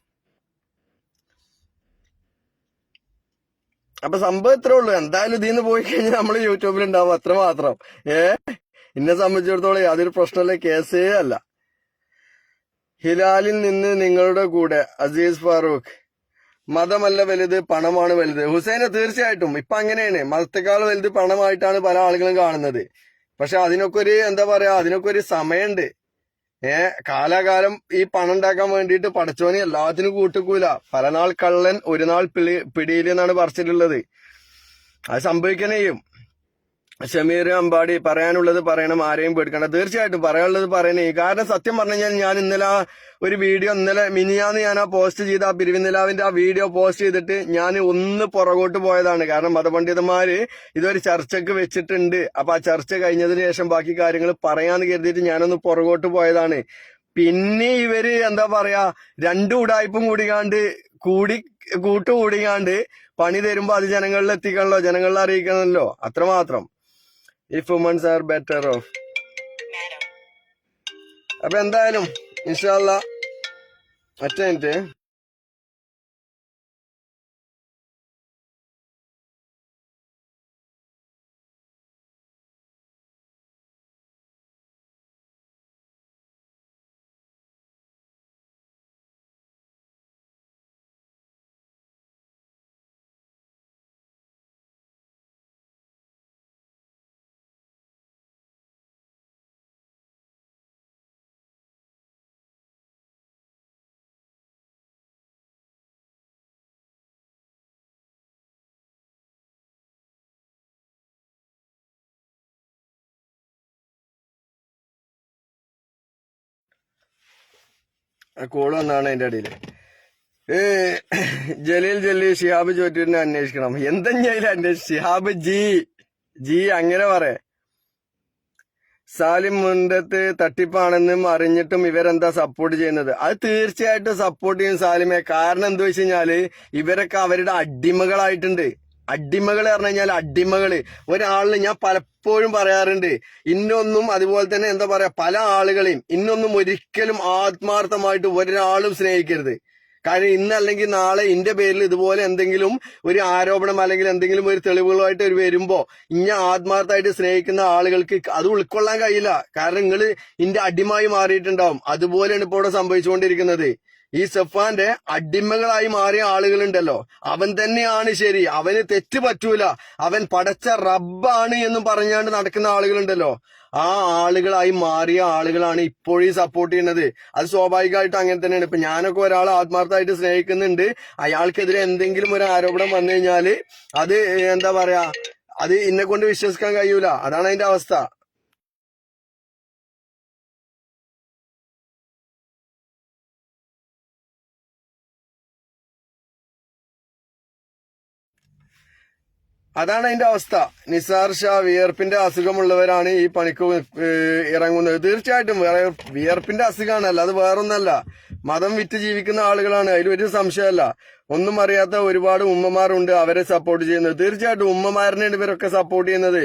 അപ്പൊ സംഭവം ഇത്രേ ഉള്ളൂ. എന്തായാലും ഇതിന്ന് പോയി കഴിഞ്ഞാൽ നമ്മൾ യൂട്യൂബിൽ ഉണ്ടാവും. അത്ര മാത്രം. ഏ? എന്നെ സംബന്ധിച്ചിടത്തോളം യാതൊരു പ്രശ്നമില്ല കേസേ അല്ല. ഹിലാലിൽ നിന്ന് നിങ്ങളുടെ കൂടെ അസീസ് ഫാറൂഖ്. മതമല്ല വലുത് പണമാണ് വലുത്. ഹുസൈനെ തീർച്ചയായിട്ടും ഇപ്പൊ അങ്ങനെയാണ്. മതത്തെക്കാൾ വലുത് പണമായിട്ടാണ് പല ആളുകളും കാണുന്നത്. പക്ഷെ അതിനൊക്കെ ഒരു എന്താ പറയാ അതിനൊക്കെ ഒരു സമയമുണ്ട് ഏ കാലാകാലം ഈ പണം ഉണ്ടാക്കാൻ വേണ്ടിയിട്ട് പടച്ചോനെ എല്ലാത്തിനും കൂട്ടിക്കൂല. പല നാൾ കള്ളൻ ഒരു നാൾ പിടി പിടിയിൽ എന്നാണ് പറച്ചിട്ടുള്ളത്. അത് സംഭവിക്കണേയും. ഷമീർ അമ്പാടി പറയാനുള്ളത് പറയണം ആരെയും പേടിക്കണ്ട. തീർച്ചയായിട്ടും പറയാനുള്ളത് പറയണേ. കാരണം സത്യം പറഞ്ഞു കഴിഞ്ഞാൽ ഞാൻ ഇന്നലെ ഒരു വീഡിയോ ഇന്നലെ മിനിയാന്ന് ഞാൻ ആ പോസ്റ്റ് ചെയ്ത ആ പിരിവിനിലാവിന്റെ ആ വീഡിയോ പോസ്റ്റ് ചെയ്തിട്ട് ഞാൻ ഒന്ന് പുറകോട്ട് പോയതാണ്. കാരണം മതപണ്ഡിതന്മാര് ഇതൊരു ചർച്ചക്ക് വെച്ചിട്ടുണ്ട്. അപ്പൊ ആ ചർച്ച കഴിഞ്ഞതിന് ശേഷം ബാക്കി കാര്യങ്ങൾ പറയാന്ന് കരുതിയിട്ട് ഞാനൊന്ന് പുറകോട്ട് പോയതാണ്. പിന്നെ ഇവർ എന്താ പറയാ രണ്ടു ഉടായ്പും കൂടിക്കാണ്ട് കൂടി കൂട്ടുകൂടിക്കാണ്ട് പണി തരുമ്പോ അത് ജനങ്ങളിൽ എത്തിക്കണല്ലോ ജനങ്ങളിൽ അറിയിക്കണമല്ലോ അത്രമാത്രം. If womens are better off അപ്പൊ എന്തായാലും ഇൻഷാല്ല ഒറ്റ മിനിറ്റ് കോൾ വന്നാണ് അതിന്റെ ഇടയിൽ ജലീൽ ജലീൽ ഷിഹാബ് ചോറ്റൂരിനെ അന്വേഷിക്കണം. എന്തെങ്കിലും അന്വേഷിച്ചു? ഷിഹാബ് ജി ജി അങ്ങനെ പറയേ സാലിം മുണ്ടത്ത് തട്ടിപ്പാണെന്നും അറിഞ്ഞിട്ടും ഇവരെന്താ സപ്പോർട്ട് ചെയ്യുന്നത്? അത് തീർച്ചയായിട്ടും സപ്പോർട്ട് ചെയ്യും സാലിമെ. കാരണം എന്താ വെച്ച് കഴിഞ്ഞാൽ ഇവരൊക്കെ അവരുടെ അടിമകളായിട്ടുണ്ട്. അടിമകൾ പറഞ്ഞു കഴിഞ്ഞാൽ അടിമകൾ. ഒരാളിന് ഞാൻ പലപ്പോഴും പറയാറുണ്ട് ഇന്നൊന്നും അതുപോലെ തന്നെ എന്താ പറയാ പല ആളുകളെയും ഇന്നൊന്നും ഒരിക്കലും ആത്മാർത്ഥമായിട്ട് ഒരാളും സ്നേഹിക്കരുത്. കാരണം ഇന്നല്ലെങ്കിൽ നാളെ ഇന്റെ പേരിൽ ഇതുപോലെ എന്തെങ്കിലും ഒരു ആരോപണം അല്ലെങ്കിൽ എന്തെങ്കിലും ഒരു തെളിവുകളുമായിട്ട് ഒരു വരുമ്പോ ഇന്നെ ആത്മാർത്ഥമായിട്ട് സ്നേഹിക്കുന്ന ആളുകൾക്ക് അത് ഉൾക്കൊള്ളാൻ കഴിയില്ല. കാരണം നിങ്ങൾ ഇന്റെ അടിമായി മാറിയിട്ടുണ്ടാവും. അതുപോലെയാണ് ഇപ്പോൾ ഇവിടെ സംഭവിച്ചുകൊണ്ടിരിക്കുന്നത്. ഈ സഫാന്റെ അടിമകളായി മാറിയ ആളുകളുണ്ടല്ലോ. അവൻ തന്നെയാണ് ശരി. അവന് തെറ്റ് പറ്റൂല. അവൻ പടച്ച റബ്ബാണ് എന്ന് പറഞ്ഞാണ്ട് നടക്കുന്ന ആളുകളുണ്ടല്ലോ. ആ ആളുകളായി മാറിയ ആളുകളാണ് ഇപ്പോഴും സപ്പോർട്ട് ചെയ്യുന്നത്. അത് സ്വാഭാവികമായിട്ട് അങ്ങനെ തന്നെയാണ്. ഇപ്പൊ ഞാനൊക്കെ ഒരാളെ ആത്മാർത്ഥമായിട്ട് സ്നേഹിക്കുന്നുണ്ട്. അയാൾക്കെതിരെ എന്തെങ്കിലും ഒരു ആരോപണം വന്നു കഴിഞ്ഞാൽ അത് എന്താ പറയാ അത് എന്നെ കൊണ്ട് വിശ്വസിക്കാൻ കഴിയൂല. അതാണ് അതിന്റെ അവസ്ഥ. അതാണ് അതിന്റെ അവസ്ഥ. നിസാർ ഷാ വിയർപ്പിന്റെ അസുഖമുള്ളവരാണ് ഈ പണിക്ക് ഇറങ്ങുന്നത്. തീർച്ചയായിട്ടും വേറെ വിയർപ്പിന്റെ അസുഖമാണല്ല അത് വേറൊന്നല്ല. മതം വിറ്റ് ജീവിക്കുന്ന ആളുകളാണ് അതിൽ ഒരു സംശയമല്ല. ഒന്നും അറിയാത്ത ഒരുപാട് ഉമ്മമാരുണ്ട് അവരെ സപ്പോർട്ട് ചെയ്യുന്നത്. തീർച്ചയായിട്ടും ഉമ്മമാരനെയാണ് ഇവരൊക്കെ സപ്പോർട്ട് ചെയ്യുന്നത്.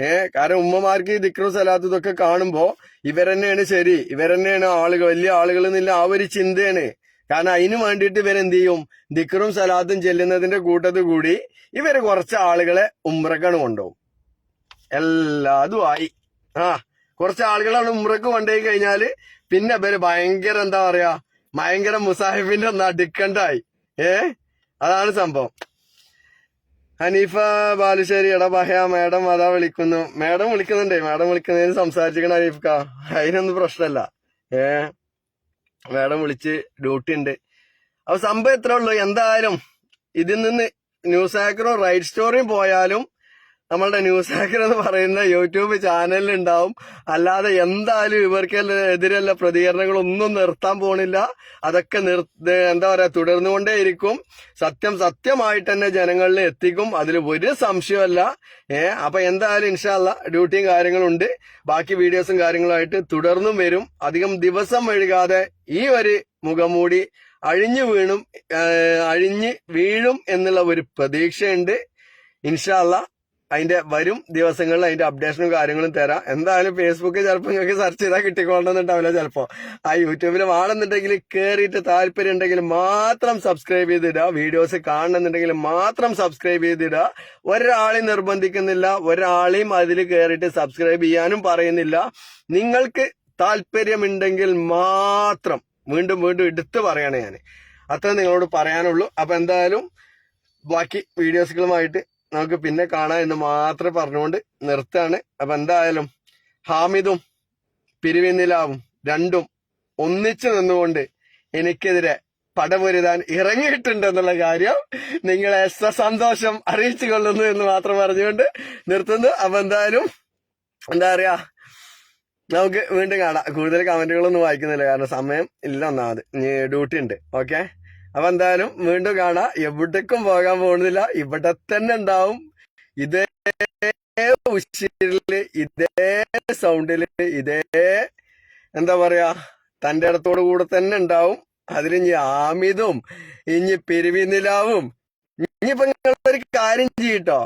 ഏഹ് കാരണം ഉമ്മമാർക്ക് ദിക്രു സലാത്ത് കാണുമ്പോ ഇവരെന്നെയാണ് ശരി. ഇവരെന്നെയാണ് ആളുകൾ വലിയ ആളുകൾ എന്നില്ല ആ ഒരു ചിന്തയാണ്. കാരണം അതിനു വേണ്ടിയിട്ട് ഇവരെന്ത് ചെയ്യും ദിക്കറും സലാത്തും ചെല്ലുന്നതിന്റെ കൂട്ടത്തിൽ കൂടി ഇവർ കുറച്ച് ആളുകളെ ഉമ്രക്കാണ് കൊണ്ടുപോകും. എല്ലാതും ആയി ആ കുറച്ച് ആളുകളാണ് ഉമ്രക്ക് കൊണ്ടുപോയി കഴിഞ്ഞാൽ പിന്നെ ഇവർ ഭയങ്കര എന്താ പറയാ ഭയങ്കര മുസാഹിബിന്റെ നടുക്കണ്ടായി ഏ? അതാണ് സംഭവം. ഹനീഫ ബാലുശ്ശേരി എടാ ബഹയ മാഡം അതാ വിളിക്കുന്നു. മാഡം വിളിക്കുന്നുണ്ടേ മാഡം വിളിക്കുന്നതിന് സംസാരിച്ചിരിക്കണം ഹനീഫ്ക അതിനൊന്നും പ്രശ്നമല്ല ഏ? മേഡം വിളിച്ച് ഡ്യൂട്ടി ഉണ്ട് അപ്പൊ സംഭവം എത്ര ഉള്ളു? എന്തായാലും ഇതിൽ നിന്ന് ന്യൂസ് ആക്കറും റൈറ്റ് സ്റ്റോറിയും പോയാലും നമ്മളുടെ ന്യൂസ് ആക്കർ എന്ന് പറയുന്ന യൂട്യൂബ് ചാനലിൽ ഉണ്ടാവും അല്ലാതെ എന്തായാലും ഇവർക്ക് എതിരെയുള്ള പ്രതികരണങ്ങളൊന്നും നിർത്താൻ പോണില്ല. അതൊക്കെ നിർ എന്താ പറയാ തുടർന്നുകൊണ്ടേയിരിക്കും. സത്യം സത്യമായിട്ട് തന്നെ ജനങ്ങളിൽ എത്തിക്കും. അതിൽ ഒരു സംശയമല്ല. ഏ അപ്പൊ എന്തായാലും ഇൻഷാല്ല ഡ്യൂട്ടിയും കാര്യങ്ങളുണ്ട്. ബാക്കി വീഡിയോസും കാര്യങ്ങളുമായിട്ട് തുടർന്നും വരും. അധികം ദിവസം വഴുകാതെ ഈ ഒരു മുഖംമൂടി അഴിഞ്ഞു വീണും അഴിഞ്ഞ് വീഴും എന്നുള്ള ഒരു പ്രതീക്ഷയുണ്ട്. ഇൻഷാല്ല അതിന്റെ വരും ദിവസങ്ങളിൽ അതിന്റെ അപ്ഡേഷനും കാര്യങ്ങളും തരാം. എന്തായാലും ഫേസ്ബുക്കിൽ ചിലപ്പോൾ നിങ്ങൾക്ക് സെർച്ച് ചെയ്താൽ കിട്ടിക്കൊള്ളുന്നുണ്ടാവില്ല ചിലപ്പോൾ ആ യൂട്യൂബിൽ വാണെന്നുണ്ടെങ്കിൽ കയറിയിട്ട് താല്പര്യം ഉണ്ടെങ്കിൽ മാത്രം സബ്സ്ക്രൈബ് ചെയ്തിടുക. വീഡിയോസ് കാണണമെന്നുണ്ടെങ്കിൽ മാത്രം സബ്സ്ക്രൈബ് ചെയ്തിടുക. ഒരാളെയും നിർബന്ധിക്കുന്നില്ല. ഒരാളെയും അതിൽ കയറിയിട്ട് സബ്സ്ക്രൈബ് ചെയ്യാനും പറയുന്നില്ല. നിങ്ങൾക്ക് താല്പര്യമുണ്ടെങ്കിൽ മാത്രം വീണ്ടും വീണ്ടും എടുത്ത് പറയണേ ഞാൻ അത്ര നിങ്ങളോട് പറയാനുള്ളൂ. അപ്പൊ എന്തായാലും ബാക്കി വീഡിയോസുകളുമായിട്ട് നമുക്ക് പിന്നെ കാണാം എന്ന് മാത്രം പറഞ്ഞുകൊണ്ട് നിർത്താണ് അപ്പൊ എന്തായാലും ഹാമിദും പിരിവിനിലാവും രണ്ടും ഒന്നിച്ചു നിന്നുകൊണ്ട് എനിക്കെതിരെ പടപൊരുതാൻ ഇറങ്ങിയിട്ടുണ്ട് എന്നുള്ള കാര്യം നിങ്ങളെ സന്തോഷം അറിയിച്ചു കൊള്ളുന്നു എന്ന് മാത്രം പറഞ്ഞുകൊണ്ട് നിർത്തുന്നു. അപ്പൊ എന്തായാലും എന്താ പറയാ നമുക്ക് വീണ്ടും കാണാം. കൂടുതൽ കമന്റുകളൊന്നും വായിക്കുന്നില്ല കാരണം സമയം ഇല്ല ഒന്നാമത്. ഡ്യൂട്ടി ഉണ്ട്. ഓക്കെ അപ്പൊ എന്തായാലും വീണ്ടും കാണാം. എവിടേക്കും പോകാൻ പോകുന്നില്ല. ഇവിടെ തന്നെ ഉണ്ടാവും. ഇതേ ഉച്ചിരിൽ ഇതേ സൗണ്ടിൽ ഇതേ എന്താ പറയാ തന്റെ ഇടത്തോടു കൂടെ തന്നെ ഉണ്ടാവും. ഇനി ആമിതും ഇനി പെരുവിനിലാവും. ഇനിയിപ്പോ നിങ്ങളൊരു കാര്യം ചെയ്യട്ടോ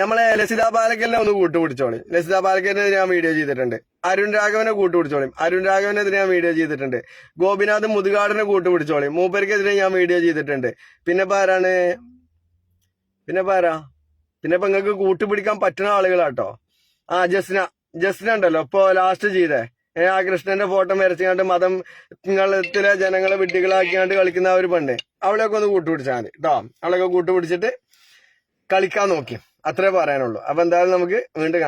നമ്മളെ ലസിത പാലക്കലിനെ ഒന്ന് കൂട്ടുപിടിച്ചോളി. ലസിത പാലക്കലിനെതിരെ ഞാൻ വീഡിയോ ചെയ്തിട്ടുണ്ട്. അരുൺ രാഘവനെ കൂട്ടുപിടിച്ചോളി. അരുൺ രാഘവനെതിരെ ഞാൻ വീഡിയോ ചെയ്തിട്ടുണ്ട്. ഗോപിനാഥ് മുതുകാടിനെ കൂട്ടുപിടിച്ചോളി. മൂപ്പർക്കെതിരെ ഞാൻ വീഡിയോ ചെയ്തിട്ടുണ്ട്. പിന്നെ ആരാണ്? പിന്നെ ആരാ? പിന്നെ ഇപ്പൊ നിങ്ങൾക്ക് കൂട്ടുപിടിക്കാൻ പറ്റുന്ന ആളുകളാട്ടോ. ആ ജസ്ന. ജസ്ന ഉണ്ടല്ലോ. ഇപ്പൊ ലാസ്റ്റ് ചെയ്തേ. ആ കൃഷ്ണന്റെ ഫോട്ടോ വരച്ചുകൊണ്ട് മതം നിങ്ങളത്തിലെ ജനങ്ങളെ വിഡ്ഢികളാക്കിയാണ്ട് കളിക്കുന്ന ഒരു പെണ്ണ്. അവളെയൊക്കെ ഒന്ന് കൂട്ടുപിടിച്ചാൽ മതി. കേട്ടോ അവളെയൊക്കെ കൂട്ടുപിടിച്ചിട്ട് കളിക്കാൻ നോക്കി. അത്രേ പറയാനുള്ളൂ. അപ്പൊ എന്തായാലും നമുക്ക് വീണ്ടും കാണാം.